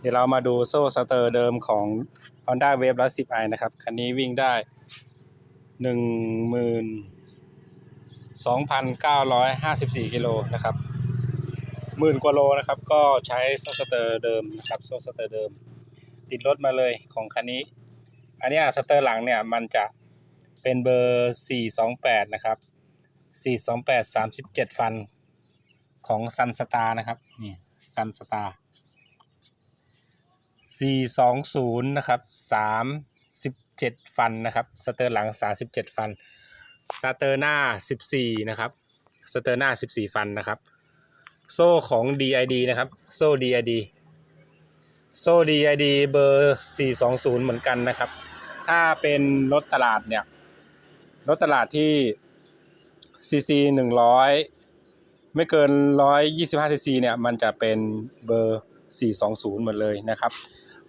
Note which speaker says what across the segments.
Speaker 1: เดี๋ยวเรามาดูโซ่สเตอร์เดิมของ Honda Wave 110i นะครับ คันนี้วิ่งได้ 12,954 กิโลนะครับหมื่นกว่าโลนะครับ ก็ใช้โซ่สเตอร์เดิมนะครับโซ่สเตอร์เดิม ติดรถมาเลยของคันนี้ อันนี้สเตอร์หลังเนี่ยมันจะเป็นเบอร์ 428 นะครับ 428 37 ฟันของซันสตาร์นะครับ นี่ซันสตาร์ 420 นะครับ 37 ฟันนะครับ สเตอร์หลัง 37 ฟัน สเตอร์หน้า 14 นะครับ สเตอร์หน้า 14 ฟันนะครับ โซ่ของ DID นะครับ โซ่ DID โซ่ DID เบอร์ 420 เหมือนกันนะครับ ถ้าเป็นรถตลาดเนี่ย รถตลาดที่ CC 100 ไม่เกิน 125 cc เนี่ย มันจะเป็นเบอร์ 420 หมดเลยนะครับ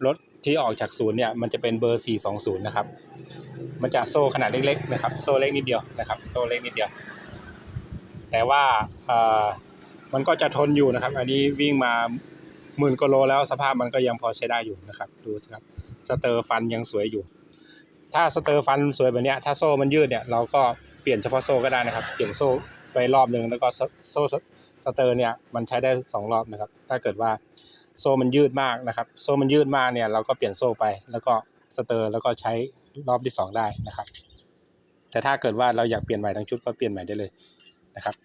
Speaker 1: รถที่ออกจากศูนย์เนี่ยมันจะเป็นเบอร์ 420 นะครับ มันจะโซ่ขนาดเล็กๆนะครับ โซ่เล็กนิดเดียวนะครับ โซ่เล็กนิดเดียว แต่ว่าอ่อมันก็จะทนอยู่นะครับ อันนี้วิ่งมาหมื่นกโลแล้วสภาพมันก็ยังพอใช้ได้อยู่นะครับ ดูสิครับ สเตอร์ฟันยังสวยอยู่ ถ้าสเตอร์ฟันสวยแบบเนี้ยถ้าโซ่มันยืดเนี่ยเราก็เปลี่ยนเฉพาะโซ่ก็ได้นะครับ เปลี่ยนโซ่ไปรอบหนึ่งแล้วก็โซ่โซ่สเตอร์เนี่ยมันใช้ได้สองรอบนะครับ ถ้าเกิดว่า โซ่มันยืดมากนะครับ โซ่มันยืดมากเนี่ยเราก็เปลี่ยนโซ่ไป แล้วก็สเตอร์แล้วก็ใช้รอบที่สองได้นะครับ แต่ถ้าเกิดว่าเราอยากเปลี่ยนใหม่ทั้งชุดก็เปลี่ยนใหม่ได้เลยนะครับ